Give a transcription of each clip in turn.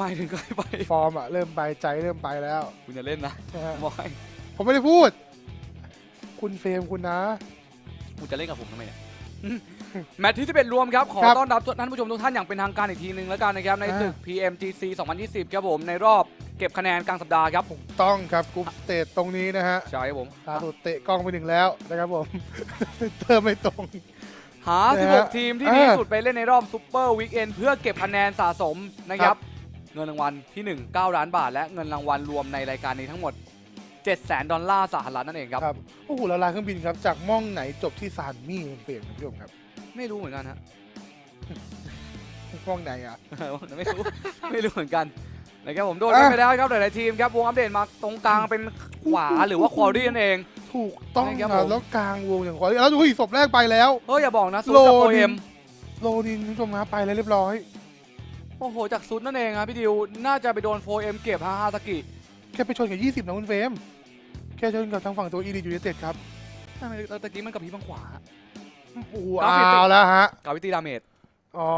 ไม่ถึงก็ไปฟอร์มอะเริ่มไปใจเริ่มไปแล้วคุณจะเล่นนะนะฮะบอยผมไม่ได้พูด คุณเฟรมคุณนะ คุณจะเล่นกับผมทำไมเนี่ยแมตช์ที่11รวมครับ ขอครับต้อนรับท่านผู้ชมทุกท่านอย่างเป็นทางการอีกทีหนึ่งแล้วกันนะครับ ในอ่าตึก PMGC 2020 ครับผม ในรอบเก็บคะแนนกลางสัปดาห์ครับต้องครับกรุ๊ปสเตจตรงนี้นะฮะใช่ครับผมล่าสุดเตะกล้องไปหนึ่งแล้วนะครับผม เติมไม่ตรง หา นะฮะ16 ทีมที่อ่าดีที่สุดไปเล่นในรอบซูเปอร์วีคเอนเพื่อเก็บคะแนนสะสมนะครับ เงินรางวัลที่ 1 9 ล้านบาท และเงินรางวัลรวมในรายการนี้ทั้งหมด 7 0 0 0 0ดอลลาร์สหรัฐนั่นเองครับ ครับโอ้โหละลายเครื่องบินครับ จากม่องไหนจบที่ซานมี่คุณเฟรมคุณผู้ชมครับไม่รู้เหมือนกันฮะ ม่องไหนอะ ไม่รู้ ไม่รู้เหมือนกันนะครับผมโดนอะ ไปแล้วครับหลายๆทีมครับวงอัปเดตมาตรงกลางเป็นขวาหรือว่าควอรี่นั่นเอง ถูกต้องนะครับครัผบมแล้วกลางวงอย่างขอแล้วดูอีกศพแรกไปแล้วเฮ้ยอย่าบอกนะซุดโลกับโอดิเอ็มนโลนินคุณผู้ชมครับไปแล้วเรียบร้อย โอ้โห จากซุดนั่นเองครับพี่ดิว น่าจะไปโดนโฟเอ็มเก็บฮาฮาสกิแค่ไปชนกับ 20 นะคุณเฟรมแค่ชนกับทางฝั่งตัวอีดียูเนเต็ดครับทำไมตะกี้มันกับพีบางขวา โอ้โหกราฟิก เอาแล้วฮะ กาวิตีดาเมจอ๋อ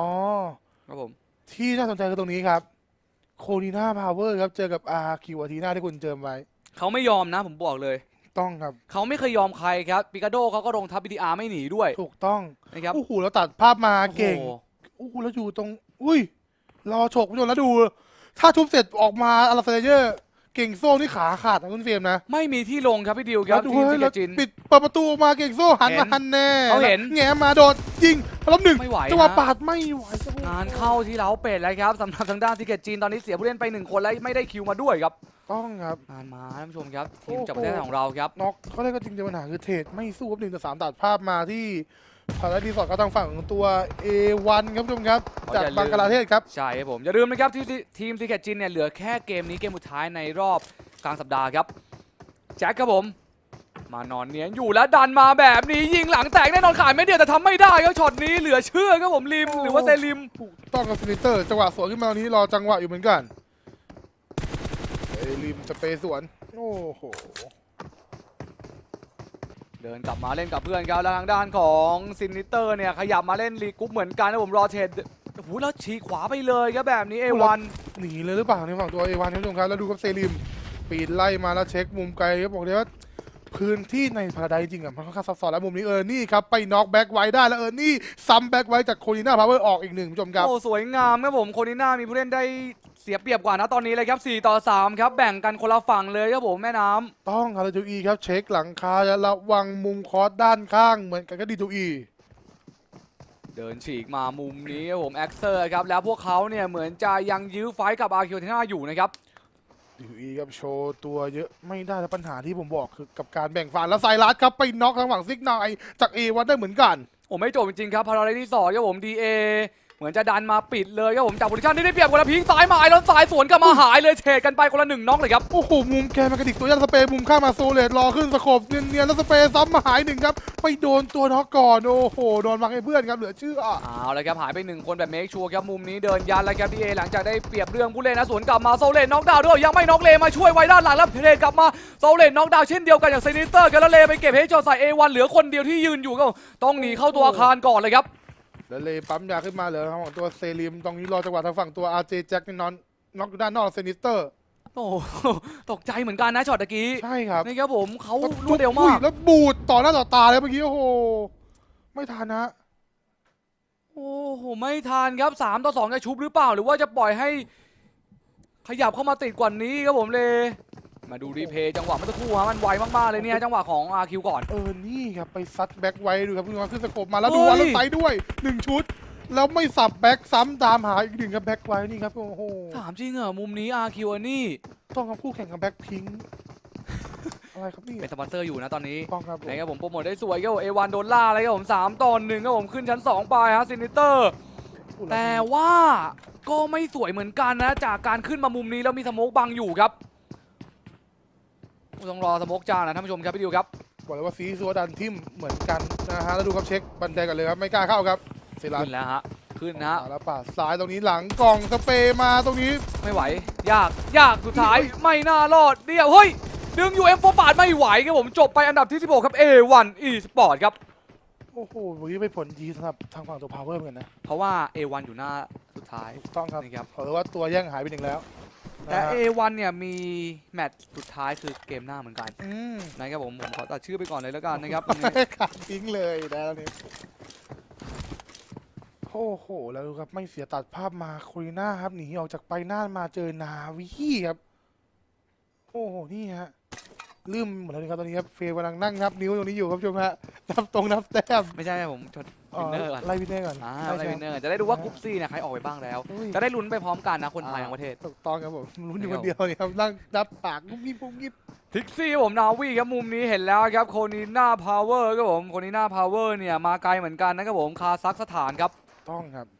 ครับผม ที่น่าสนใจคือตรงนี้ครับ โคนีนาพาวเวอร์ครับ เจอกับอาคิวอาทีนาที่คุณเจอไว้ เขาไม่ยอมนะผมบอกเลย ต้องครับ เขาไม่เคยยอมใครครับ ปิกาโดเขาก็ลงทับบีดีอาร์ไม่หนีด้วยถูกต้อง นะครับ โอ้โหแล้วตัดภาพมาเก่ง โอ้โห โอ้โหแล้วอยู่ตรง อุ้ย รอฉกคุณผู้ชมแล้วดู ถ้าทุบเสร็จออกมาอาราเซเยอร์เก่งโซ่นี่ขาขาดนะคุณเฟรมนะไม่มีที่ลงครับพี่ดิวคแล้รัวบดูทีมเฮ้ซิยกแล้วจิน ปิดเปิดประตูออกมาเก่งโซ่หันเห็มานหันแน่เขาเห็นแงะมาโดดยิงล้มหนึ่งไม่ไหวจังหวะฮะปาดไม่ไหวครับงานเข้าที่เล้าเป็ดแล้วครับสำหรับทางด้านซิกเก็ตจีนตอนนี้เสียผู้เล่นไปหนึ่งคนแล้วไม่ได้คิวมาด้วยครับต้องครับ งานมาท่านผู้ชมครับทีมโอ้โหจากประเทศไทยของเราครับ น็อกเขาได้ก็จริงแต่ปัญหาคือเทรดไม่สู้ครับหนึ่งต่อสามตัดภาพมาที่ พาราดีสอร์ทก็ทางฝั่งของตัว A1 ครับคุณผู้ชมครับเขาจากอย่าลืมบังกลาเทศครับ ใช่ครับผม อย่าลืมนะครับที่ทีมซิกเก็ตจีนเนี่ยเหลือแค่เกมนี้เกมสุดท้ายในรอบกลางสัปดาห์ครับ แจ็คครับผม มานอนเนียนอยู่แล้วดันมาแบบนี้ยิงหลังแตกแน่นอนขายไม่เดียวแต่ทำไม่ได้ครับช็อตนี้เหลือเชื่อครับผมริมหรือว่าเซริมถูกต้องกับฟินิเตอร์จังหวะสวนขึ้นมาตรงนี้รอจังหวะอยู่เหมือนกันเอริมสเปย์สวนโอ้โห เดินกลับมาเล่นกับเพื่อนครับแล้วทางด้านของซินนิเตอร์เนี่ยขยับมาเล่นลีกรุ๊ปเหมือนกันนะผมรอเทรดโอ้โหแล้วฉีกขวาไปเลยครับแบบนี้เอวันหนีเลยหรือเปล่าในฝั่งตัวเอวานคุณผู้ชมครับแล้วดูกับเซริมปีนไล่มาแล้วเช็คมุมไกลครับบอกเลยว่าพื้นที่ในพาราไดจริงๆอะมันค่อนข้างซับซ้อนแล้วมุมนี้เออร์นี่ครับไปน็อกแบ็กไว้ได้แล้วเออร์นี่ซ้ำแบ็กไว้จากโคลิน่าพาวเวอร์ออกอีกหนึ่งคุณผู้ชมครับโอ้สวยงามครับผมโคนิน่ามีผู้เล่นได้เสียเปรียบกว่านะตอนนี้เลยครับ4ต่อ3ครับแบ่งกันคนละฝั่งเลยครับผมแม่น้ำต้องคาราจูอีครับเช็คหลังคาจะระวังมุมคอร์สด้านข้างเหมือนกันก็ดีจูอีเดินฉีกมามุมนี้ครับผมแอ็กเซอร์ครับแล้วพวกเขาเนี่ยเหมือนจะยังยื้อไฟท์กับอาคิวเทน่าอยู่นะครับดีจูอีครับโชว์ตัวเยอะไม่ได้แล้วปัญหาที่ผมบอกคือกับการแบ่งฝ่ายแล้วไซรัสครับไปน็อกทางฝั่งซิกนายจากเอวันได้เหมือนกันโอ้ไม่จบจริงๆครับพาราไดที่สองครับผม DA เหมือนจะดันมาปิดเลยครับผมจากโพซิชันที่ได้เปรียบคนละพิงซ้ายมาไอรอนซ้ายสวนกลับมาหายเลยเทรดกันไปคนละหนึ่งน็อกเลยครับ โอ้โห มุมแกนมากระดิกตัวยันสเปรย์มุมข้ามมาโซเลตรอขึ้นสโคบเนียนๆแล้วสเปรย์ซ้ำมาหายหนึ่งครับไปโดนตัวน็อกก่อนโอ้โหโดนบังให้เพื่อนครับเหลือเชื่อเอาละครับหายไปหนึ่งคนแบบเมคชัวร์ครับมุมนี้เดินยันแล้วครับ DA หลังจากได้เปรียบเรื่องผู้เล่นนะสวนกลับมาโซเลนน็อกดาวน์ด้วยยังไม่น็อกเลมาช่วยไว้ด้านหลังแล้วเทรดกลับมาโซเลนน็อกดาวน์เช่นเดียวกันอย่างเซนิเตอร์กันแล้วเลไปเก็บเฮจอใส่ A1 เหลือคนเดียวที่ยืนอยู่ก็ต้องหนีเข้าตัวอาคารก่อนเลยครับ แล้วเลยปั๊มยาขึ้นมาเหลือทางฝั่งตัวเซริมตรงนี้รอจังหวะทางฝั่งตัวอาร์เจแจ็คนี่นอนน็อกอยู่ด้านนอกเซนิสเตอร์ โอ้โหตกใจเหมือนกันนะช็อตตะกี้ใช่ครับนี่ครับผมเขาแล้วรวดเร็วมากอุ้ยแล้วบูดต่อหน้าต่อตาเลยเมื่อกี้โอ้โห ไม่ทันนะ โอ้โห ไม่ทานครับ3ต่อ2จะชุบหรือเปล่า หรือว่าจะปล่อยให้ ขยับเข้ามาติดกว่านี้ครับผมเลย มาดูรีเพย์จังหวะเมื่อสักครู่ฮะมันไวมากๆเลยเนี่ยจังหวะของ RQ ก่อน เออ นี่ครับ ไปซัดแบ็กไว้ดูครับคุณผู้ชมขึ้นสโคปมาแล้วดูเฮ้ยวันแล้วไซด์ด้วยหนึ่งชุด แล้วไม่สับแบ็กซ้ำตามหาอีกหนึ่งครับแบ็กไว้นี่ครับ โอ้โหถามจริงเหรอมุมนี้ RQ อันนี่ต้องกับคู่แข่งกับแบ็คพิงอะไรครับนี่เป็นสปอนเซอร์อยู่นะตอนนี้ต้องครับผมนะครับผมโปรโมทได้สวยครับผมเอวันโดนล่าเลยครับผม3ต่อ1ครับผมขึ้นชั้น2ไปฮะซินิเตอร์ แต่ว่าก็ไม่สวยเหมือนกันนะจากการขึ้นมามุมนี้แล้วมีสโมกบังอยู่ครับ ต้องรอสโมกจางนะท่านผู้ชมครับพี่ดิวครับบอกเลยว่าซีซัวดันทิมเหมือนกันนะฮะแล้วดูครับเช็คบันไดกันเลยครับไม่กล้าเข้าครับเซรัสขึ้นแล้วฮะขึ้นนะฮะมาแล้วปาดซ้ายตรงนี้หลังกล่องสเปรย์มาตรงนี้ไม่ไหว ยากยากสุดท้ายไม่น่ารอดเดียวเฮ้ยดึงยูเอ็มโฟปาดไม่ไหวครับผมจบไปอันดับที่ 16 ครับ A1 E Sport ครับโโอ้โหวันนี้เป็นผลดีสำหรับทางฝั่งตัวพาวเวอร์เหมือนกันนะเพราะว่า A1 อยู่หน้าสุดท้ายถูกต้องครับนะครับเพราะว่าตัวแย่งหายไปหนึ่งแล้ว แต่นะฮะ A1 เนี่ยมีแมตช์สุดท้ายคือเกมหน้าเหมือนกันอืมนะครับผมผมขอตัดชื่อไปก่อนเลยแล้วกันนะครับ ขาดทิ้งเลยนะแล้วเนี่ยโอ้โห แล้วดูครับไม่เสียตัดภาพมาคุยหน้าครับหนีออกจากไปหน้ามาเจอนาวีครับ โอ้โห นี่ฮะ ลืมหมดแล้วนะครับตอนนี้ครับเฟย์กำลังนั่งนับนิ้วตรงนี้อยู่ครับผู้ชมฮะนับตรงนับแต้มไม่ใช่ผมจดวินเนอร์ก่อนไล่วินเนอร์ก่อนอ่าล่อะไรใช่วินเนอร์จะได้ดูว่ากรุ๊ปซีเนี่ยใครออกไปบ้างแล้ว อุ้ยจะได้ลุ้นไปพร้อมกันนะคนไทยทั้งประเทศ ถูกต้องครับผมลุ้นอยู่คครับนเดียวเนี่ยครับนั่งนับปากงุ้มงิบงุ้มงิบ ทิกซี่ผมนาวีครับมุมนี้เห็นแล้วครับโคนีน่าพาวเวอร์ครับผมโคนีน่าพาวเวอร์เนี่ยมาไกลเหมือนกันนะครับผมคาซัคสถานครับ ต้องครับ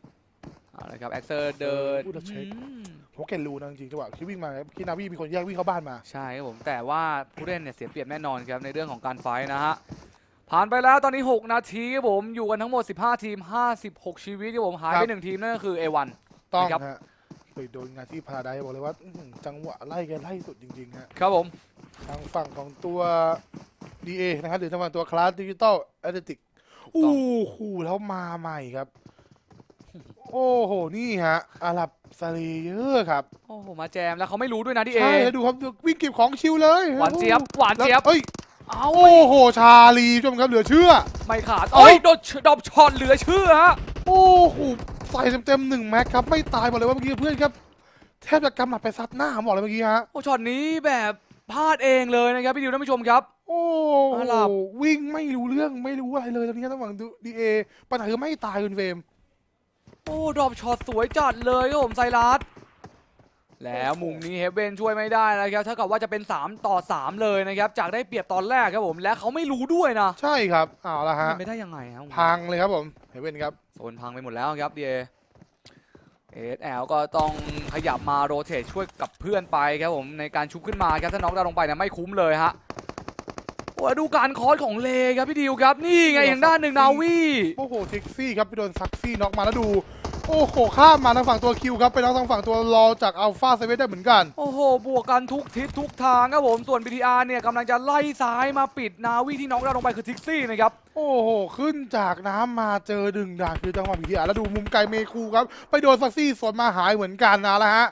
เอาละครับแอ็กเซอร์เดินพูดแล้วเช็ค อืมผมเก่งรู้นะจริงๆจังหวะที่วิ่งมาครับที่นาวีมีคนแยกวิ่งเข้าบ้านมา ใช่ครับผมแต่ว่าผู้เล่นเนี่ยเสียเปรียบแน่นอนครับในเรื่องของการไฟท์นะฮะผ่านไปแล้วตอนนี้ 6 นาทีครับผมอยู่กันทั้งหมด 15 ทีม 56 ชีวิตครับผมหายคไปรับ หนึ่งทีมนั่นก็คือ A1 ต้องนะครับ ฮะไปโดนงานที่พาราไดซ์บอกเลยว่าอื้อหือจังหวะไล่แกไล่สุดจริงๆฮะครับผมทางฝั่งของตัว DA นะครับหรือทางฝั่งตัวคลาสดิจิตอลแอตติกอู้หูแล้วมาใหม่ครับ โอ้โห นี่ฮะอาหรับซาเลเยอร์ครับ โอ้โห มาแจมแล้วเขาไม่รู้ด้วยนะที่เอ ใช่แล้วดูครับวิ่งเก็บของชิวเลยหวานเจี๊ยบ หวานเจี๊ยบ แล้วเอ้ย เอาโอ้โห ชาลีผู้ชมครับเหลือเชื่อ ไม่ขาดเอ้โอ้ยยโดนดรอปช็อตเหลือเชื่อฮะ โอ้โห ใส่เต็มๆหนึ่งแม็กครับ ไม่ตายบอกเลยว่าเมื่อกี้เพื่อนครับ แทบจะกำหมัดไปซัดหน้าผมบอกเลยเมื่อกี้ฮะ โอ้ช็อตนี้แบบพลาดเองเลยนะครับพี่ดิวท่านผู้ชมครับ โอ้อาโหหรับวิ่งไม่รู้เรื่องไม่รู้อะไรเลยตอนนี้ต้องหวังดูดีเอปัญหาคือไม่ตายคุณเฟรม โอ้ดรอปช็อตสวยจัดเลยครับผมไซรัสแล้วมุมนี้เฮเวนช่วยไม่ได้นะครับเท่ากับว่าจะเป็น 3 ต่อ 3 เลยนะครับจากได้เปรียบตอนแรกครับผมและเขาไม่รู้ด้วยนะใช่ครับเอาละฮะมันไม่ได้ยังไงครับพังเลยครับผมเฮเว่นครับโซนพังไปหมดแล้วครับดีเอเอสแอลก็ต้องขยับมาโรเตทช่วยกับเพื่อนไปครับผมในการชุบขึ้นมาครับถ้าน็อกดาวน์ลงไปเนี่ยไม่คุ้มเลยฮะโอ้ดูการคอร์สของเลครับพี่ดิวครับนี่ไงอย่างด้านหนึ่งนาวีโอ้โหเท็กซี่ครับไปโดนซักซี่น็อกมาแล้วดู โอ้โหข้ามมาทางฝั่งตัวคิวครับไปน็อกทางฝั่งตัวรอจากอัลฟาเซเว่นได้เหมือนกัน โอ้โห บวกกันทุกทิศทุกทางครับผมส่วน BTR เนี่ยกำลังจะไล่ซ้ายมาปิดนาวีที่น็อกดาวน์ลงไปคือทิกซี่นะครับ โอ้โห ขึ้นจากน้ำมาเจอดึงด่านคือจังหวะพิธีอาแล้วดูมุมไกลเมคูครับ ไปโดนซักซี่สวนมาหายเหมือนกันนะละฮะ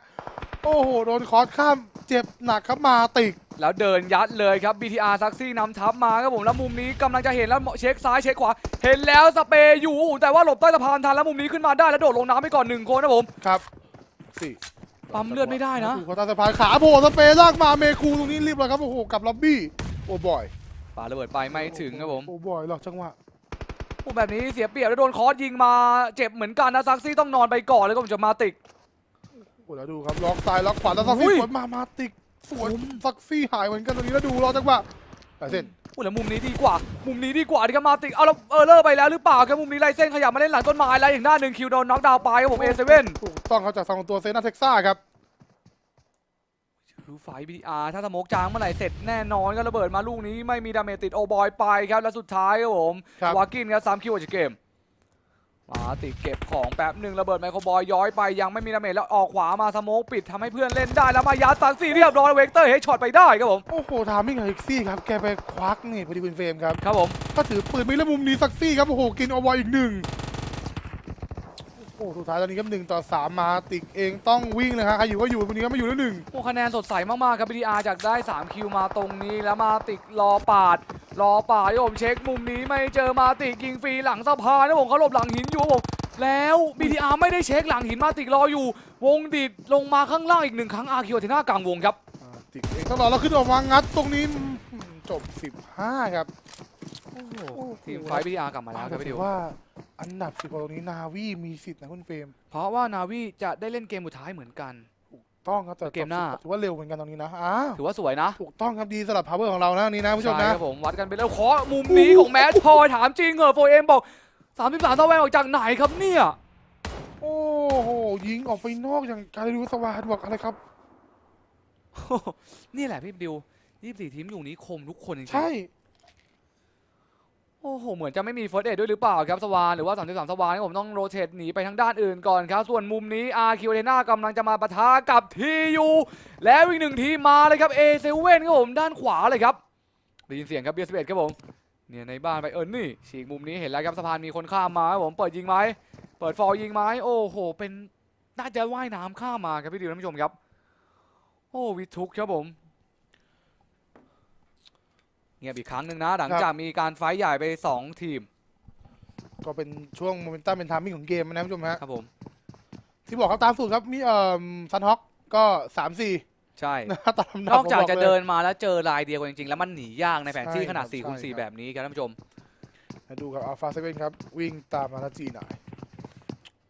โอ้โหโดนคอร์สข้าม เจ็บหนักครับมาติก แล้วเดินยัดเลยครับ BTR ซักซี่นำทัพมาครับผมแล้วมุมนี้กำลังจะเห็นแล้วเช็คซ้ายเช็คขวา เห็นแล้วสเปรย์อยู่ แต่ว่าหลบใต้สะพานทันแล้วมุมนี้ขึ้นมาได้แล้วโดดลงน้ำไปก่อนหนึ่งคนนะผม ครับสี่ปั๊มเลือดไม่ได้นะถูกเขาตาสะพานขาโผล่สเปรย์ลากมาเมคูตรงนี้รีบเลยครับโอ้โหกลับล็อบบี้โอ้บอยปาระเบิดไปไม่ถึงครับผมโอ้บอยหรอกจังหวะโอ้แบบนี้เสียเปรียบแล้วโดนคอร์สยิงมาเจ็บเหมือนกันนะซักซี่ต้องนอนไปก่อนเลยก็ผมจะมาติก โอ้แล้วดูครับล็อกซ้ายล็อกขวาแล้วซักซี่อุ้ยสวนมามาติกสวนผมซักซี่หายเหมือนกันตรงนี้แล้วดูรอจังหวะไปเส้นอุ้ยแล้วมุมนี้ดีกว่า มุมนี้ดีกว่าที่ครับมาติกเอาแล้วเออเลอร์ไปแล้วหรือเปล่าครับมุมนี้ไล่เส้นขยับมาเล่นหลังต้นไม้แล้วอย่างหน้าหนึ่งคิวโดนน็อกดาวน์ไปครับผมเอเซเว่นถูกต้องเขาจากทางตัวเซนาเท็กซ่าครับคือไฟบีอาร์ถ้าสโมกจางเมื่อไหร่เสร็จแน่นอนก็ระเบิดมาลูกนี้ไม่มีดาเมจติดโอบอยไปครับและสุดท้ายครับผมครับวากินครับสามคิวออกจากเกม มาติดเก็บของแป๊บหนึ่งระเบิดไมโครบอยย้อยไปยังไม่มีดาเมจแล้วออกขวามาสโมกปิดทำให้เพื่อนเล่นได้แล้วมายัดสังสี่เรียบร้อยเวกเตอร์เฮดช็อตไปได้ครับผมโอ้โหทามมิ่งของเอ็กซี่ครับแกไปควักนี่พอดีคุณเฟรมครับครับผมก็ถือปืนไม่แล้วมุมนี้ซักซี่ครับโอ้โหกินเอาไว้อีกหนึ่ง โอ้โหสุดท้ายตอนนี้ครับหนึ่งต่อสามมาติกเองต้องวิ่งเลยฮะใครอยู่ก็อยู่วันนี้ก็ไม่อยู่แล้วหนึ่งโอ้คะแนนสดใสมากๆครับ BDR จากได้ 3 คิวมาตรงนี้แล้วมาติกรอปาด รอปาดโยมเช็คมุมนี้ไม่เจอมาติกยิงฟรีหลังสะพานนะผมเขาหลบหลังหินอยู่ครับผมแล้ว BDR ไม่ได้เช็คหลังหินมาติกรออยู่ วงดิดลงมาข้างล่างอีกหนึ่งครั้งอาคิวเทน่ากลางวงครับอ่าติกเองต้องรอแล้วขึ้นออกมางัดตรงนี้อืมจบ 15 ครับ ทีมไฟ BDR กลับมาแล้วครับแต่พี่ถืดิอวว่าอันดับสิบตรงนี้นาวีมีสิทธิ์นะคุณเฟรมเพราะว่านาวีจะได้เล่นเกมสุดท้ายเหมือนกัน ต้องครับแต่เกมหน้าถือว่าเร็วเหมือนกันตรงนี้นะอ้าวถือว่าสวยนะถูกต้องครับดีสำหรับพาวเวอร์ของเรานะนี่นะผู้ชมใช่นะครับผมวัดกันไปแล้วขอมุมนี้ของแมทพอยถามจริงเหรอโฟเอ็มบอก33เท่าแวงออกจากไหนครับเนี่ยโอ้โหยิงออกไปนอกอย่างการดูสวาดบอกอะไรครับนี่แหละพี่ดิว24ทีมอยู่นี้คมทุกคนจริงๆใช่ โอ้โห เหมือนจะไม่มีเฟิร์สเอดด้วยหรือเปล่าครับสวานหรือว่า 33 สวานนี่ผมต้องโรเตทหนีไปทางด้านอื่นก่อนครับ ส่วนมุมนี้อาร์คิวเดน่ากำลังจะมาปะทะกับทียูแล้วอีกหนึ่งทีมาเลยครับเอเซเว่นครับผมด้านขวาเลยครับได้ยินเสียงครับเบียร์สเครับผมเนี่ยในบ้านไปเออนี่ฉีกมุมนี้เห็นแล้วครับสะพานมีคนข้ามมาครับผมเปิดยิงไหมเปิดฟอร์ยิงไหมโอ้โห เป็นน่าจะว่ายน้ำข้ามมาครับพี่ดิวท่านผู้ชมครับ โอ้วิทุกครับผม เงียบอีกครั้งหนึ่งนะ หลังจากมีการไฟท์ใหญ่ไปสองทีม ก็เป็นช่วงโมเมนตัมเป็นทามมิ่งของเกมนะคุณผู้ชมฮะครับผม ที่บอกครับตามสูตรครับมีเอ่อซันฮอกก็สามสี่ใช่นะตามลำดับนอกจากผมบจะลยเดินมาแล้วเจอลายเดียวกันจริงๆ แล้วมันหนียากในแผนที่ใช่ขนาดครับ4คูณใช่ครับ4แบบนี้ครับท่านผู้ชมมาดูกับอัลฟาเซเว่นครับ วิ่งตามมาทัจีหน่อย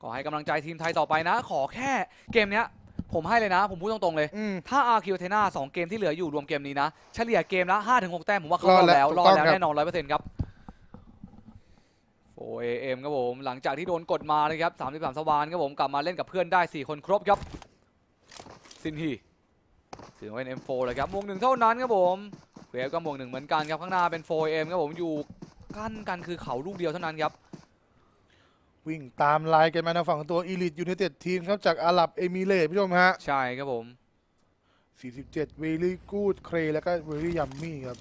ก็ให้กำลังใจทีมไทยต่อไปนะ ขอแค่เกมเนี้ย ผมให้เลยนะ ผมพูดตรงๆเลย อืม ถ้าอาร์คิวเทนาสองเกมที่เหลืออยู่รวมเกมนี้นะ เฉลี่ยเกมละ5-6แต้มผมว่าเขารอดแล้วรรออดดแล้วแล้วถูกต้องครับ แน่นอน100%ครับโอเอ็มครับผมหลังจากที่โดนกดมาเลยครับ33สวานครับผมกลับมาเล่นกับเพื่อนได้4คนครบครับซินฮีถือว่าเป็น M4 เลยครับมวงหนึ่งเท่านั้นครับผมเวฟก็มวงหนึ่งเหมือนกันครับข้างหน้าเป็น 4M ครับผมอยู่กั้นกันคือเขาลูกเดียวเท่านั้นครับ วิ่งตามไลน์กันมาทางฝั่งตัวอีลิทยูไนเต็ดทีมครับจากอาหรับเอมิเรตส์ผู้ชมฮะ ใช่ครับผม 47 Very Good Cray แล้วก็ Very Yummy ครับ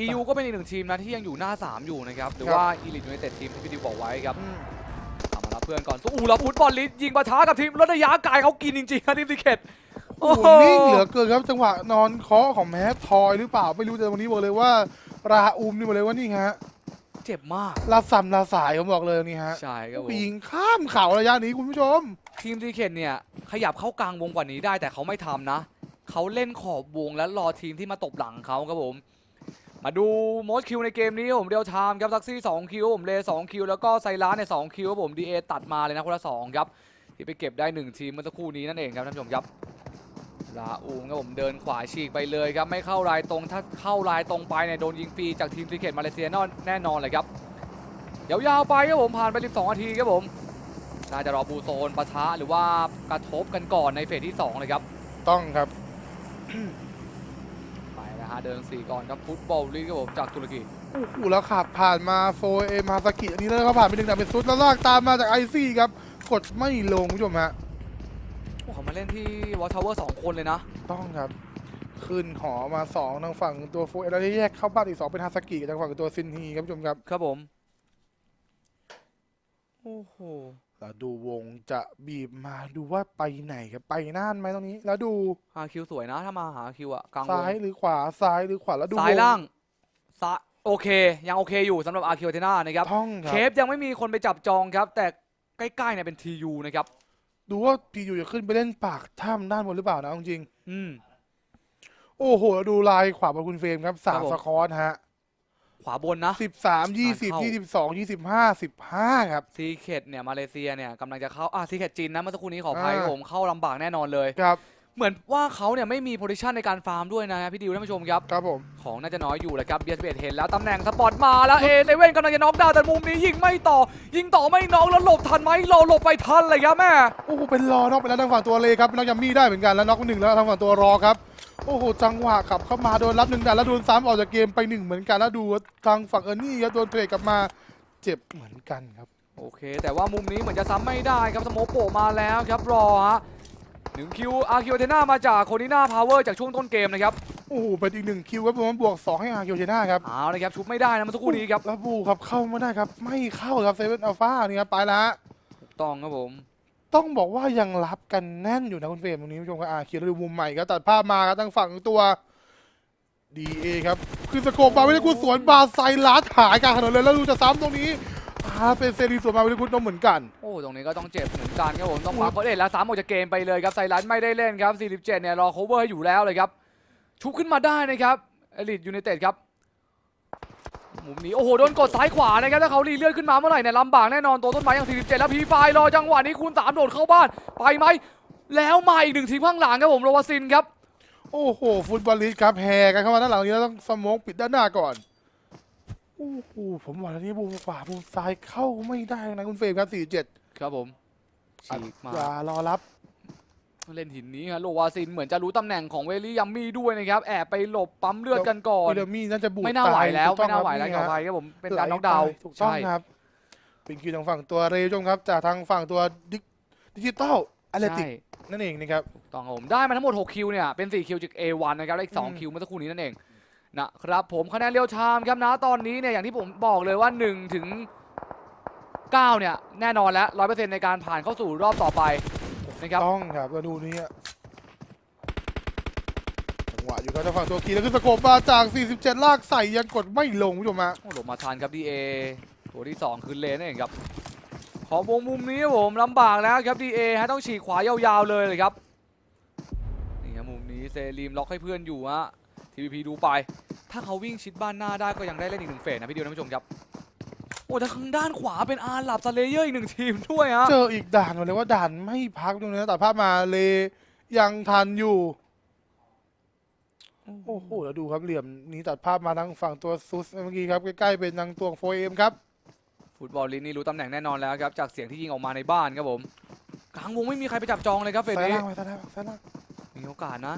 EU ก็เป็นอีกหนึ่งทีมนะที่ยังอยู่หน้า 3 อยู่นะครับหรือครับว่า Elite United ทีมที่พี่ดิวบอกไว้ครับอืมเอามารับเพื่อนก่อนสู้อู้แล้วฟุตบอลลิสยิงปะท้ากับทีมรถระยะไกลเขากินจริงๆครับทีมซิเคตโอ้โหนิ่งเหลือเกินครับจังหวะนอนเคาะของแมททอยหรือเปล่าไม่รู้แต่วันนี้บอกเลยว่าราอุมนี่บอกเลยว่านี่ฮะ เจ็บมากลาซัมลาสายผมบอกเลยนี่ฮะใช่ครับผมยิงข้ามเขาระยะนี้คุณผู้ชม ทีมซิเคตเนี่ย ขยับเข้ากลางวงกว่านี้ได้แต่เขาไม่ทำนะเขาเล่นขอบวงแล้วรอทีมที่มาตบหลังเขาครับผม มาดูโมสคิวในเกมนี้ผมเดียวไทม์ครับซักซี่2คิวผมเล2คิวแล้วก็ไซรัสเนี่ย2คิวครับผมดีเอตัดมาเลยนะคนละ2ครับที่ไปเก็บได้1ทีมเมื่อสักครู่นี้นั่นเองครับท่านผู้ชมครับ ลาอูงครับผมเดินขวาฉีกไปเลยครับ ไม่เข้ารายตรงถ้าเข้ารายตรงไปเนี่ยโดนยิงฟรีจากทีมซิเคตมาเลเซียนอนแน่นอนเลยครับยาวๆไปครับผมผ่านไป 12 นาทีครับผมน่าจะรอบูโซนปะทะหรือว่ากระทบกันก่อนในเฟสที่2เลยครับ ต้องครับ ไปนะฮะเดิน4ก่อนครับฟุตบอลลีกครับผมจากตุรกีโอ้โหแล้วขับผ่านมาโฟเอมาสกิอันนี้แล้วเขาผ่านไปหนึ่งดับเป็นซุดแล้วลากตามมาจากไอซี่ครับ กดไม่ลงคุณผู้ชมฮะโอ้ เขามาเล่นที่วอทาวเวอร์สองคนเลยนะ ต้องครับ ขึ้นหอมาสองทางฝั่งตัวโฟเอแล้วแยกเข้าบ้านอีกสองเป็นฮาสกิกับทางฝั่งตัวซินฮีครับผู้ชมครับ ครับผม โอ้โห แล้วดูวงจะบีบมาดูว่าไปไหนครับไปน่านไหมตรงนี้ แล้วดูหาคิวสวยนะ ถ้ามาหาคิวอะกลางวซ้างยหรือขวาซ้ายหรือขวาแล้วดูซ้ายวล่างซ้ายโอเค ยังโอเคอยู่สำหรับอาร์คิวเทนานะครับท่องคเครับฟยังไม่มีคนไปจับจองครับ แต่ใกล้ๆเนี่ยเป็นทียูนะครับ ดูว่าพียูจะขึ้นไปเล่นปากถ้ำด้านบนหรือเปล่านะเอาจริง อืมๆโอ้โหแล้วดูลายขวาบนคุณเฟรมครับสาครัมบผมสคอร์ตฮะขวาบนนะ สิบสามยี่สิบเข้ายี่สิบสองยี่สิบห้าสิบห้าครับ ซีเคดเนี่ยมาเลเซียเนี่ยกำลังจะเข้าอะซีเคดจีนนะเมื่อสักครู่นี้ขออภัยอ่าครับผมเข้าลำบากแน่นอนเลย ครับ เหมือนว่าเขาเนี่ยไม่มีโพซิชันในการฟาร์มด้วยนะพี่ดิวท่านผู้ชมครับ ครับผม ของน่าจะน้อยอยู่แหละครับเบียร์สเปเห็นแล้วตำแหน่งสปอตมาแล้วเอเลเว่นกำลังจะน็อกดาวน์แต่มุมนี้ยิงไม่ต่อ ยิงต่อไม่น็อกแล้วหลบทันไหมรอหลบไปทันเลยครับแม่โอ้โหเป็นรอนอกไปแล้วทางฝั่งตัวเลครับน็อกยัมมี่ได้เหมือนกันแล้วน็อกไปหนึ่งแล้วทางฝั่งตัวรอครับโอ้โหจังหวะขับเข้ามาโดนรับหนึ่งดันแล้วโดนซ้ำออกจากเกมไปหนึ่งเหมือนกันแล้วดูทางฝั่งเออร์นี่ครับโดนเทรดกลับมาเจ็บเหมือนกันครับโอเค แต่ว่ามุมนี้เหมือนจะซ้ำไม่ได้ครับสโมกโปะมาแล้วครับรอฮะ หนึ่งคิวอาร์คิวเทน่ามาจากโคนิน่าพาวเวอร์จากช่วงต้นเกมนะครับโอ้โหเป็นอีกหนึ่งคิวครับผมบวกสองให้อาร์เคียวเชน่าครับเอาเลยครับชุบไม่ได้นะเมื่อสักครู่นี้ครับแล้วบูครับเข้าไม่ได้ครับไม่เข้าครับเซเว่นอัลฟานี่ครับไปแล้วฮะถูกต้องครับผมต้องบอกว่ายังรับกันแน่นอยู่นะคุณเฟรมตรงนี้ผู้ชมครับอาเคียร์ดูมุมใหม่ครับตัดภาพมาครับทางฝั่งตัวดีเอครับคือสโคปมาไม่ได้กูสวนบาไซลัสหายกลางถนนเลยแล้วดูจะซ้ำตรงนี้อา เป็นเซรีสวนมาไม่ได้กูต้องเหมือนกัน โอ้ตรงนี้ก็ต้องเจ็บเหมือนกันครับผมต้องพักเขาเล่นแล้วซ้ำออกจากเกมไปเลยครับไซรัสไม่ได้เล่นครับ 47 เนี่ยรอ cover ให้อยู่แล้วเลยครับ ชุบขึ้นมาได้นะครับเอลิทยูไนเต็ดครับมุมนี้โอ้โหโดนกดซ้ายขวานะครับถ้าเขารีเลื่อนขึ้นมาเมื่อไหร่เนี่ยลำบากแน่นอนตัวต้นไม้อย่าง47 แล้วพีไฟรอจังหวะนี้คูณ3โดดเข้าบ้านไปไหมแล้วมาอีกหนึ่งทีมข้างหลังครับผมโรวาซินครับโอ้โหฟุตบอลลีกครับแห่กันเข้ามาด้านหลังนี้แล้วต้องสโมกปิดด้านหน้าก่อน โอ้โหผมบอกแล้วนี่บูมขวาบูมซ้ายเข้าไม่ได้นะคุณเฟรมครับ47ครับผมฉีกมาอย่ารอรับเล่นหินนี้ฮะโลวาซินเหมือนจะรู้ตำแหน่งของเวลี่ยัมมี่ด้วยนะครับ แอบไปหลบปั๊มเลือดกันก่อนวิลเดอร์มี่น่าจะบูดไม่น่าไหวตยแล้วถูกต้ไม่องน่าไหวแล้วคขรัอบอภัยครับผมเป็นการน็อกดาวน์ถูกต้องใช่ครับเป็นคิวทางฝั่งตัวเรย์ชมครับจากทางฝั่งตัวดิดิจิตอลอะเลติกใช่นั่นเองนะครับถูกต้องครับผมได้มาทั้งหมด 6 คิวเนี่ยเป็น 4 คิวจาก A1 นะครับและอีกอืม2คิวเมื่อสักครู่นี้นั่นเอง นะครับผมคะแนนเรียวไทม์ครับนะตอนนี้เนี่ยอย่างที่ผมบอกเลยว่า1ถึง9เนี่ยแน่นอนแล้ว100%ในการผ่านเข้าสู่รอบต่อไปนะครับต้องครับแล้วดูนี่อะจังหวะอยู่ครับทางฝั่งตัวคีแล้วคือสโคปมาจาก 47 ลากใส่ยังกดไม่ลงคุณผู้ชมฮะโอ้หลบมาทันครับดีเอตัวที่ 2 คือเลนนั่นเองครับ ขอวงมุมนี้ครับผมลำบากแล้วครับดีเอฮะต้องฉีกขวายาวๆเลยเลยครับนี่ครับมุมนี้เซรีมล็อกให้เพื่อนอยู่ฮะ ทีพีดูไป ถ้าเขาวิ่งชิดบ้านหน้าได้ก็ยังได้เล่นอีกหนึ่งเฟสนะพี่ดิวท่านผู้ชมครับ โอ้ทางด้านขวาเป็นอาหลับสเลเยอร์อีกหนึ่งทีมด้วยฮะ เจออีกด่านมาเลยว่าด่านไม่พักตรงนี้ตัดภาพมาเลยังทันอยู่ โอ้โหแล้วดูครับเหลี่ยมนี้ตัดภาพมาทางฝั่งตัวซุสเมื่อกี้ครับใกล้ๆเป็นทางตัวโฟเอมครับ ฟุตบอลลินนี่รู้ตำแหน่งแน่นอนแล้วครับ จากเสียงที่ยิงออกมาในบ้านครับผม กลางวงไม่มีใครไปจับจองเลยครับเฟสซ้ายนี้ล่างไปซ้ายล่างซ้ายล่างมีโอกาสนะ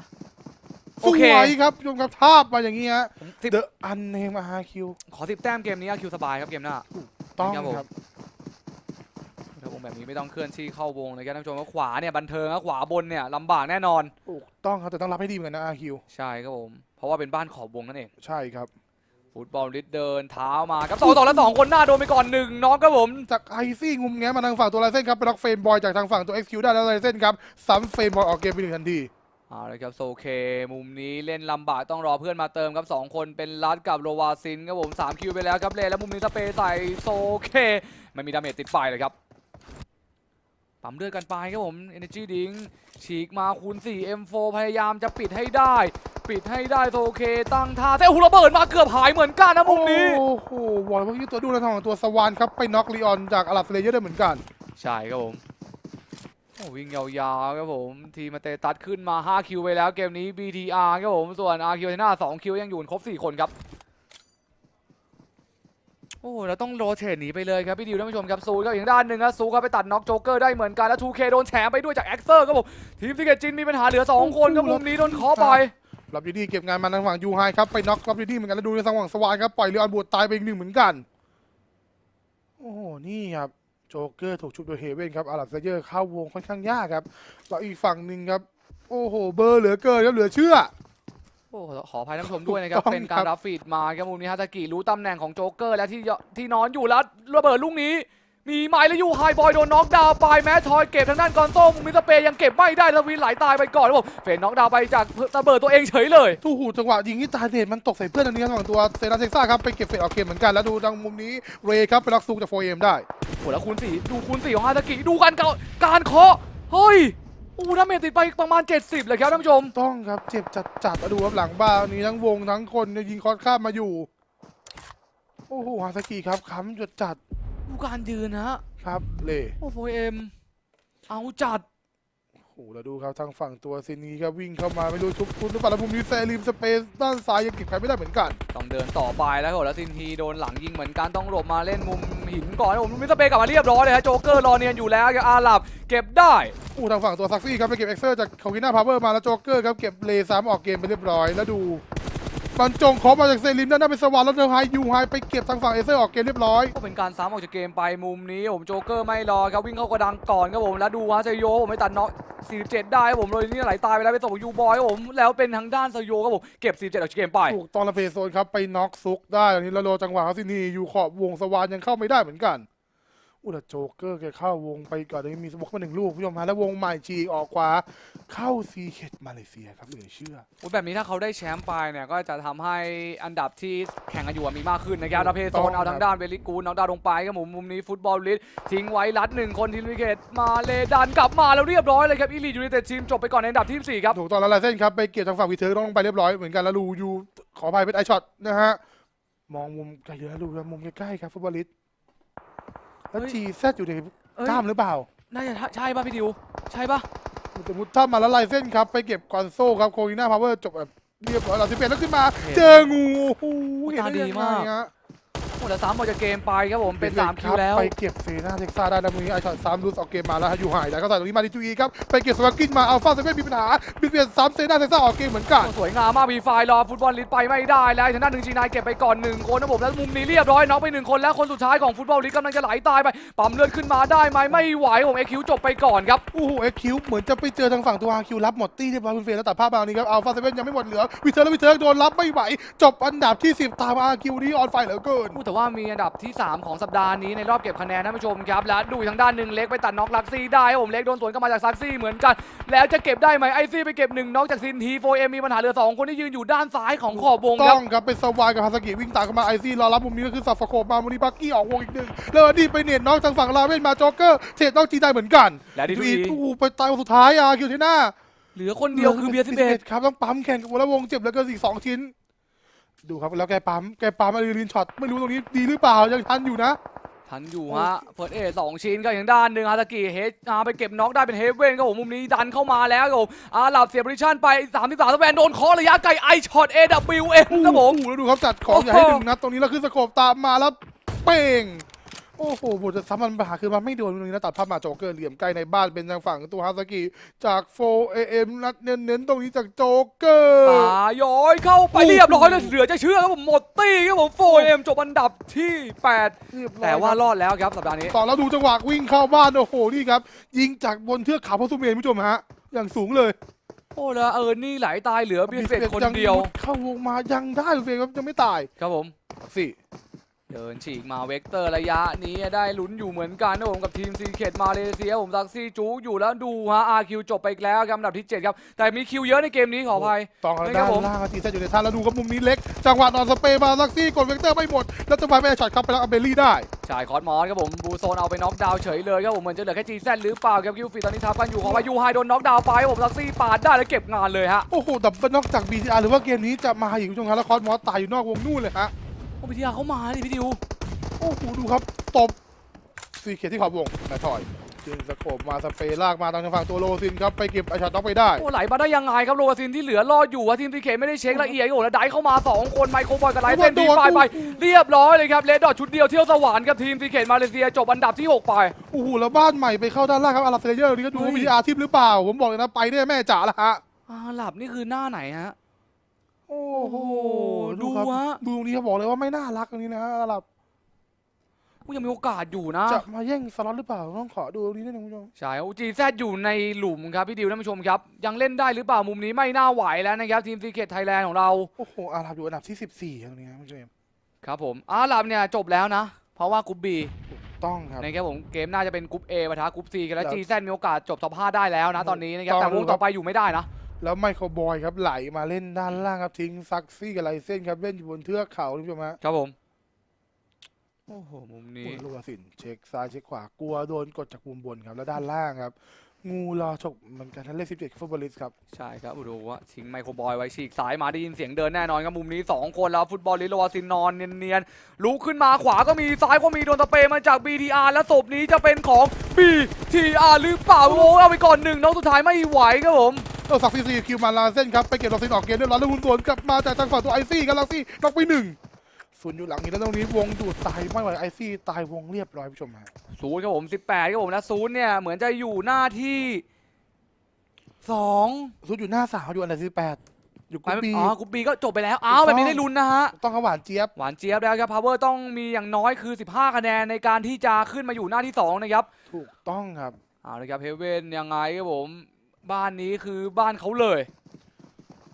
สโอเค วยครับชมครับภาพมาอย่างนี้ฮะผมสิบเดอะอันเนมอาร์คิวขอสิบแต้มเกมนี้คิวสบายครับเกมหน้า ต้องครับผม ครับ ถ้าวงแบบนี้ไม่ต้องเคลื่อนที่เข้าวงเลยครับท่านผู้ชมว่าขวาเนี่ยบันเทิงครับขวาบนเนี่ยลำบากแน่นอน ถูกต้องครับแต่ต้องรับให้ดีเหมือนกันนะอาร์คิวใช่ครับผม เพราะว่าเป็นบ้านขอบวงนั่นเอง ใช่ครับ ฟุตบอลลิดเดินเท้ามาครับสองต่อแล้วสองคนหน้าโดนไปก่อนหนึ่งน้องครับผม จากไอซี่งุมแง้มมาทางฝั่งตัวไลเซนครับไปล็อกเฟรมบอยจากทางฝั่งตัว XQ ได้แล้วไลเซนครับซ้ำเฟรมบอยออกเกมไปหนึ่งทันที เอาเลยครับโซเคมุมนี้เล่นลำบากต้องรอเพื่อนมาเติมครับสองคนเป็นลัดกับโรวาซินครับผมสามคิวไปแล้วครับเลแล้วมุมนี้สเปย์ใส่โซเคไม่มีดาเมจติดไฟเลยครับปั๊มเลือดกันไปครับผม Energy ดิงฉีกมาคูณ 4 M4 พยายามจะปิดให้ได้ ปิดให้ได้โซเคตั้งท่าแต่โอ้โหระเบิดมาเกือบหายเหมือนกันนะมุมนี้ โอ้โหบอลเมื่อกี้ตัวดูแล้วทางฝั่งตัวสวานครับไปน็อกลีออนจากอารับเลเยอร์ได้เหมือนกัน ใช่ครับผม โอ้วิ่งยาวๆครับผมทีมมาเตตัดขึ้นมา 5 คิวไปแล้วเกมนี้ BTR ครับผมส่วน RQ เทน่า2คิวยังอยู่ครบ 4 คนครับโอ้แล้วต้องโรเทตหนีไปเลยครับพี่ดิวท่านผู้ชมครับซูก็อีกด้านหนึ่งครับซูก็ไปตัดน็อกโจ๊กเกอร์ได้เหมือนกันแล้ว 2K โดนแฉไปด้วยจากแอ็กเซอร์ครับผมทีมซิกเกตจินมีปัญหาเหลือ 2 คนครับมุมนี้โดนเคอไปรับดีดีเก็บงานมาทางฝั่งยูไฮครับไปน็อกรับดีดีเหมือนกันแล้วดูในทางฝั่งสวานครับปล่อยลีออนบวชตายไปอีกหนึ่งเหมือนกัน โอ้โหนี่ครับ โจ๊กเกอร์ถูกชุบโดยเฮเว่นครับอารับเลเยอร์เข้าวงค่อนข้างยากครับแล้วอีกฝั่งหนึ่งครับ โอ้โห เบอร์เหลือเกินครับเหลือเชื่อ โอ้ขออภัยท่านผู้ชมด้วยนะครับถูกต้องเป็นการครับรับฟีดมาครับมุมนี้ฮาตากิรู้ตำแหน่งของโจ๊กเกอร์และที่ยที่นอนอยู่แล้วระเบิดลูกนี้ มีไม้และยูไฮบอยโดนน็อกดาวน์ไปแม้ทอยเก็บทางด้านกอนโต้มุมนี้สเปย์ยังเก็บไม่ได้ทวีไหลตายไปก่อนครับผมเฟนน็อกดาวน์ไปจากระเบิดตัวเองเฉยเลยทูหูจังหวะยิงที่ตาเดชมันตกใส่เพื่อนอันนี้ครับฝั่งตัวเซนาเซ็กซ่าครับไปเก็บเฟดออกเกมเหมือนกันแล้วดูทางมุมนี้เรย์ครับไปล็อกซูจากโฟเอมได้โอ้แล้วคูณสี่ดูคูณสี่ของฮาตากิดูการเกาการเคาะเฮ้ยอู้ดาเมจติดไปประมาณ 70 เลยครับท่านผู้ชม ต้องครับ เจ็บจัดจัดๆมาดูครับหลังบ้านนี้ทั้งวงทั้งคนเนี่ยยิงคอร์สข้ามมาอยู่ โอ้โหฮาสกิครับค้ำจัดจัด ดูการยืนนะฮะๆครับเล่โอ้โฟเอ็มเอาจัด โอ้โหแล้วดูครับทางฝั่งตัวซินีครับวิ่งเข้ามาไม่รู้ชุบคุณหรือเปล่าแล้วมุมนี้แซริมสเปซด้านซ้ายยังเก็บใครไม่ได้เหมือนกัน ต้องเดินต่อไปแล้วครับแล้วซินทีโดนหลังยิงเหมือนกันต้องหลบมาเล่นมุมหินก่อนครับผมมิสเปย์กลับมาเรียบร้อยเลยฮะโจ๊กเกอร์รอเนียนอยู่แล้วครับอาหลับเก็บได้โอ้ทางฝั่งตัวซักซี่ครับไปเก็บเอ็กเซอร์จากคาวิน่าพาวเวอร์มาแล้วโจ๊กเกอร์ครับเก็บเลซ้ำออกเกมไปเรียบร้อยแล้วดู บรรจงขอมาจากเซริมด้านหน้าเป็นสวรรค์แล้วเดลไฮยูไฮไปเก็บทางฝั่งเอเซอร์ออกเกมเรียบร้อยก็เป็นการซ้ำออกจากเกมไปมุมนี้ผมโจ๊กเกอร์ไม่รอครับวิ่งเข้ากระดังก่อนครับผมแล้วดูฮะเซโยผมไม่ตัดน็อก47 ได้ครับผมเลยนี่ไหลตายไปแล้วไปส่งยูบอยครับผมแล้วเป็นทางด้านเซโยครับผมเก็บ47ออกจากเกมไปถูกตอนละเพโซนครับไปน็อกซุกได้ตอนนี้ละโลจังหวะเขาซินีอยู่ขอบวงสวานยังเข้าไม่ได้เหมือนกัน อู้แต่โจ๊กเกอร์แกเข้าวงไปก่อนเลยมีสมบกมาหนึ่งลูกผู้ชมฮะแล้ววงใหม่จีออกขวาเข้าซีเคดมาเลเซียครับเหลือเชื่อโอ้ยแบบนี้ถ้าเขาได้แชมป์ไปเนี่ย ก็จะทำให้อันดับที่แข่งกันอยู่อะมีมากขึ้นนะครับถูกดาเพโซต้นองเอาทางด้านเบลลิกูนน้องดาวลงไปครับผมมุมนี้ฟุตบอลลิสทิ้งไว้ลัดหนึ่งคนทีมวิกเกตมาเลดันกลับมาแล้วเรียบร้อยเลยครับอีลียูไนเต็ดทีมจบไปก่อนในอันดับที่สี่ครับถูกตอนแล้วลายเส้นครับไปเกียรทางฝั่งวีเทอร์ต้องลงไปเรียบร้อยเหมือนกันแล้วลูยูขออภัยเป็นไอช็อตนะฮะมองมุมไกลเยอะลูครับมุมใกล้ๆครับฟุตบอลลิส แล้วเฮ้ยจีแซดอยู่ในเอ้ยกล้ามหรือเปล่า น่าจะใช่ป่ะพี่ดิว ใช่ป่ะสมมติถ้ามาแล้วลายเส้นครับ ไปเก็บคอนโซลครับโคอิน่าพาวเวอร์จบแบบเรียบร้อยเราสิบเอ็ดแล้วขึ้นมาเห็นเจองูโอ้โหเห็นได้ตาดียังไงมากฮะ โอ้แล้วซ้ำออกจากเกมไปครับผมเป็นสามคิวแล้ว ไปเก็บเซน่าเท็กซ่าได้นะมือนี้ไอช็อตซ้ำรูสออกเกมมาแล้วฮะอยู่หายแล้วก็ใส่ตรงนี้มาดิจูอีครับไปเก็บสวักกินมาอัลฟาเซเว่นมีปัญหาบิดเบียดซ้ำเซน่าเท็กซ่าออกเกมเหมือนกันสวยงามมากมีไฟล์รอฟุตบอลลิสไปไม่ได้แล้วทางด้านหนึ่งจีนายเก็บไปก่อนหนึ่งคนนะผมแล้วมุมนี้เรียบร้อยน็อกไปหนึ่งคนแล้วคนสุดท้ายของฟุตบอลลิสกำลังจะไหลตายไปปั๊มเลือดขึ้นมาได้ไหมไม่ไหวผมเอคิวจบไปก่อนครับโอ้โหเอ็กคิวเหมือนจะไปเจอทางฝั่งตัวอาคิวรับหมดตี้เรียบร้อยคุณเฟรนแล้วตัดภาพมาตรงนี้ครับอัลฟาเซเว่นยังไม่หมดเหลือวิเทอร์และวิเทอร์โดนรับไม่ไหวจบอันดับที่ 10 ตามอาคิวนี้ออนไฟเหลือเกินพูดแต่ว่ามีอันดับที่ 3 ของสัปดาห์นี้ในรอบเก็บคะแนนท่านผู้ชมครับ และดูทางด้านหนึ่งเล็กไปตัดน็อกลักซี่ได้ครับผมเล็กโดนสวนกลับมาจากซักซี่เหมือนกัน แล้วจะเก็บได้ไหมไอซี่ไปเก็บหนึ่งน็อกจากซินทีโฟเอ็มมีปัญหาเหลือสองคนที่ยืนอยู่ด้านซ้ายของขอบวงคต้รัอบงครับเป็นสวายกับฮาสกิวิ่งตามเข้ามาไอซี่รอรับมุมนี้ก็คือสับสโคปมามุมนี้บักกี้ออกวงอีกหนึ่งแล้วอันนี้ไปเน็ตน็อกทางฝั่งลาเว่นมาโจ๊กเกอร์เทรดน็อกจีได้เหมือนกันและดีทูอีอีโอ้โหไปตายคนสุดท้ายอาคิวเทน่าเหลือคนเดียวคือเบียร์สิบเอ็ดครับต้องปั๊มแข่งกับวอลวงเจ็บแล้วก็อีกสองชิ้น ดูครับแล้วแกปั๊มแกปั๊มอะดรีนาลีนช็อตไม่รู้ตรงนี้ดีหรือเปล่ายังทันอยู่นะ ทันอยู่ฮะเฟิร์สเอสองชิ้นก็อย่างด้านหนึ่งฮาตากิเฮดอาไปเก็บน็อกได้เป็นเฮฟเว่นครับผมมุมนี้ดันเข้ามาแล้วครับผมอาหลับเสียบริชั่นไป3 3แวนโดนเคอระยะไกลไอช็อต AWM ครับผม โอ้โหแล้วดูครับจัดของอย่าให้หนึ่งนัดตรงนี้แล้วคือสโคปตามมาแล้วเป้ง โอ้โหบทจะซ้ำมันปัญหาคือมันไม่โดนตรงนี้นะตัดภาพมาโจ๊กเกอร์เหลี่ยมใกล้ในบ้านเป็นทางฝั่งตัวฮาสกิจาก 4AM นัดเน้นๆตรงนี้จากโจ๊กเกอร์ตาย้อยเข้าไปเรียบร้อยแล้วเหลือจะเชื่อครับผมหมดตี้ครับผม 4M จบอันดับที่8เรียบร้อยแต่ว่ารอดแล้วครับสัปดาห์นี้ต่อแล้วดูจังหวะวิ่งเข้าบ้านโอ้โหนี่ครับยิงจากบนเทือกเขาพระสุเมนผู้ชมฮะอย่างสูงเลยโอ้แล้วเออนี่ไหลตายเหลือเบียร์เสร็จคนเดียวงเข้าวงมายังได้เฟรครับยังไม่ตายครับผมสี่ เดินฉีกมาเวกเตอร์ระยะนี้ได้ลุ้นอยู่เหมือนกันนะผมกับทีมซีเคดมาเลเซียผมซักซี่จูอยู่แล้วดูฮะอาคิวจบไปอีกแล้วครับอันดับที่ 7 ครับ แต่มีคิวเยอะในเกมนี้ขออภัยต้องเอาไม่ครัด้าบนผมล่างทีเซตอยู่ในท่าแล้วดูครับมุมนี้เล็ก จังหวะนอนสเปรย์มาลักซี่กดเวกเตอร์ไม่หมด แล้วจังหวะไม่ได้ช็อตครับไปแล้วเอาเบลลี่ได้ชายคอสมอสครับผมบูโซนเอาไปน็อกดาวน์เฉยเลยครับผมเหมือนจะเหลือแค่จีแซหรือเปล่าครับคิวฟีตอนนี้ทับกันอยู่ขอไปยูไฮโดนน็อกดาวน์ไปครับผมซักซี่ปาดได้แล้วเก็บงานเลยฮะโอ้โหดับเบิลนอกจาก BTR หรือว่าเกมนี้จะมาอีกคุณผู้ชมครับแล้วคอสมอสตายอยู่นอกวงนู่นเลยฮะ โอ้พิทยาเขามาดิพี่ดิวโอ้โหดูครับตบซีเคที่ขอบวงนายถอยจึงสโคปมาสเปรย์ลากมาทางฝั่งตัวโลซินครับไปเก็บไอช็อตน็อกไปได้โอ้ไหลมาได้ยังไงครับโรซินที่เหลือรอดอยู่ว่าทีมซีเคไม่ได้เช็คละเอียดโอ้แล้วได้เข้ามา 2 คนไมโครบอลกับไลท์เซนดีไฟไปเรียบร้อยเลยครับเลดดอทชุดเดียวเที่ยวสวรรค์กับทีมซีเคมาเลเซียจบอันดับที่ 6 ไปโอ้โหแล้วบ้านใหม่ไปเข้าด้านล่างครับอาราเซเยอร์นี่ก็ดูเฮ้ยวิทยาทิพย์หรือเปล่า ผมบอกเลยนะไปได้แม่จ๋าละฮะอาหลับนี่คือหน้าไหนฮะ โอ้โหดูครับดูฮะ ดูตรงนี้เขาบอกเลยว่าไม่น่ารักตรงนี้นะฮะอาหรับกูยังมีโอกาสอยู่นะจะมาแย่งสล็อตหรือเปล่าต้องขอดูตรงนี้นิดนึงคุณผู้ชมใช่อูจีแซดอยู่ในหลุมครับพี่ดิวท่านผู้ชมครับ ยังเล่นได้หรือเปล่ามุมนี้ไม่น่าไหวแล้วนะครับทีมซีเคไทยแลนด์ของเรา โอ้โหอาหรับอยู่อันดับที่14ตรงนี้ครับคุณผู้ชมครับผมอาหลับเนี่ยจบแล้วนะ เพราะว่ากรุ๊ปบีต้องครับนะครับผมเกมน่าจะเป็นกรุ๊ป A ปะทะกรุ๊ป C กันแล้วแล้วจีแซดมีโอกาสจบท็อป5ได้แล้วนะตอนนี้นะครับต้องแต่วงดูครับต่อไปอยู่ไม่ได้นะ แล้วไมเคิลบอยครับไหลมาเล่นด้านล่างครับทิ้งซักซี่กับไลเซนครับเล่นอยู่บนเทือกเขาคุณผู้ชมฮะครับผม โอ้โห มุมนี้โอ้ยลูกสินเช็คซ้ายเช็คขวากลัวโดนกดจากมุมบนครับแล้วด้านล่างครับ งูรอฉกเหมือนกันทั้งเลข17ฟุตบอลลิสครับ ใช่ครับอุดว่าชิงไมโครบอยไว้ฉีกซ้ายมาได้ยินเสียงเดินแน่นอนครับมุมนี้ 2 คนแล้วฟุตบอลลิโลวาซินนอนเนียนๆลุกขึ้นมาขวาก็มีซ้ายก็มีโดนสเปรย์มาจาก BTR และศพนี้จะเป็นของ BTR หรือเปล่าโอ้เอาไปก่อนหนึ่งน้องสุดท้ายไม่ไหวครับผม เออสักซี่ซีคิวมาลาเส้นครับไปเก็บลอซินออกเกมเรียบร้อยแล้วหุ่นสวนกลับมาจากทางฝั่งตัวไอซี่กันลอซี่น็อกไปหนึ่งส่วนอยู่หลังนี้แล้วตรงนี้วงดูดตายไม่ไหวไอซี่ตายวงเรียบร้อยผู้ชมฮะศูนย์ครับผม18ครับผมและศูนย์เนี่ยเหมือนจะอยู่หน้าที่สองส่วนอยู่หน้าสาวอยู่อันดับที่แปดอยู่กไปรุ๊ปบีอ๋อกรุ๊ปบีก็จบไปแล้วอ้าวแบบนี้ได้ลุ้นนะฮะต้องเขาหวานเจี๊ยบหวานเจี๊ยบแล้วครับพาวเวอร์ต้องมีอย่างน้อยคือ 15 คะแนนในการที่จะขึ้นมาอยู่หน้าที่ 2 นะครับ ถูกต้องครับเอาละครับเฮเว่นยังไงครับผม บ้านนี้คือบ้านเขาเลย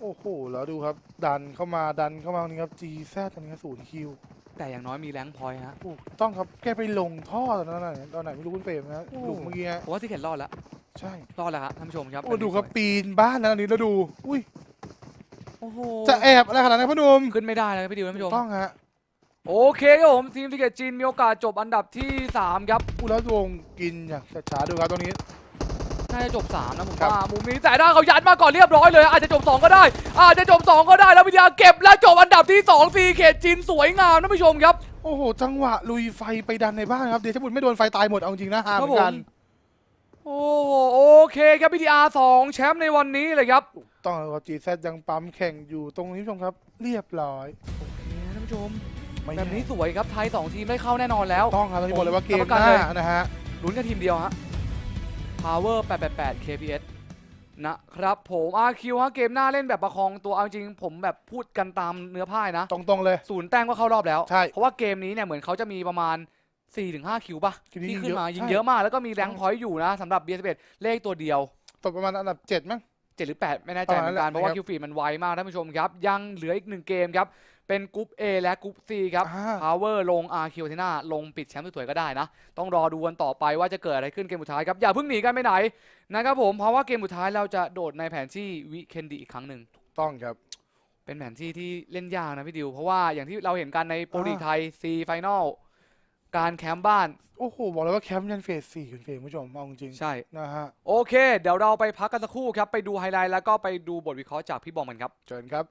โอ้โห แล้วดูครับ ดันเข้ามาดันเข้ามาตรงนี้ครับจีแซตรงนี้ศูนย์คิวแต่อย่างน้อยมีแรงค์พอยต์ฮะ ถูกต้องครับแกไปลงท่อตอนนั้นน่ะตอนไหนไม่รู้คุณเฟรมนะโอ้ หลุมเมื่อกี้ฮะผมว่าที่เข็นรอดแล้วใช่รอดแล้วครับท่านผู้ชมครับโอ้ดูครับปีนบ้านแล้วอันนี้แล้วดู อุ้ยโอ้โหจะแอบอะไรขนาดนั้นพ่อหนุ่มขึ้นไม่ได้เลยครับพี่ดิวท่านผู้ชถูมกต้องฮะโอเคครับผมทีมทิเกตจีนมีโอกาสจบอันดับที่ 3 ครับพูดแล้ววงกินอย่างช้าๆดูครับตรงนี้ น่าจะจบ3นะผมครับว่ามุมนี้แต่ถ้าเขายัดมาก่อนเรียบร้อยเลย อาจจะจบ 2 ก็ได้ อาจจะจบ 2 ก็ได้แล้ววิทยาเก็บและจบอันดับที่2ซีเขตจีนสวยงามท่านผู้ชมครับ โอ้โห จังหวะลุยไฟไปดันในบ้านครับ เดชบุตรไม่โดนไฟตายหมดเอาจริงนะฮาเหมือนกันโอ้โหโอเคครับพีทีอาร์สองแชมป์ในวันนี้เลยครับถูกต้องแล้วจีแซยังปั๊มแข่งอยู่ตรงนี้ผู้ชมครับ เรียบร้อย โอเคท่านผู้ชมไม่แบบนี้แน่สวยครับไทย 2 ทีมได้เข้าแน่นอนแล้ว ต้องครับตอนนี้บอกเลยว่าเกรับมประกัหนน้าเลยนะฮะลุ้นกันทีมเดียวฮะ Power 888 KPS นะครับผม RQ ฮะเกมหน้าเล่นแบบประคองตัวเอาจริงผมแบบพูดกันตามเนื้อผ้ายนะ ตรงๆเลย ศูนย์แต้มก็เข้ารอบแล้ว ใช่ เพราะว่าเกมนี้เนี่ยเหมือนเขาจะมีประมาณ 4-5 คิวป่ะคิวที่ที่ขึ้นมายิยิงงเยเยอะอะมากแล้วก็มีแรงใช่พอยต์อยู่นะสำหรับ B11 เลขตัวเดียว ตกประมาณอันดับเจ็ดมั้ง 7 หรือ 8 ไม่แน่ใจเหมือนกันประมาณนั้นแหละเพราะว่านะครับคิวฟีดมันไวมากท่านผู้ชมครับ ยังเหลืออีกหนึ่งเกมครับ เป็นกรุ๊ป A และกรุ๊ป C ครับ อ่า Power ลง RQ เทน่าลงปิดแชมป์สวยๆก็ได้นะ ต้องรอดูกันต่อไปว่าจะเกิดอะไรขึ้นเกมสุดท้ายครับ อย่าเพิ่งหนีกันไปไหนนะครับผมเพราะว่าเกมสุดท้ายเราจะโดดในแผนที่วิเคนดีอีกครั้งหนึ่ง ต้องครับ เป็นแผนที่ที่เล่นยากนะพี่ดิว เพราะว่าอย่างที่เราเห็นกันในโปรลีกอ่า ไทย C Final การแคมป์บ้านโอ้โห บอกเลยว่าแคมป์ยันเฟสสี่คุณเฟรมคุณผู้ชมเอาจริงใช่ ๆนะฮะ โอเค เดี๋ยวเราไปพักกันสักครู่ครับ ไปดูไฮไลท์แล้วก็ไปดูบทวิเคราะห์จากพี่บอมกันครับ เชิญครับ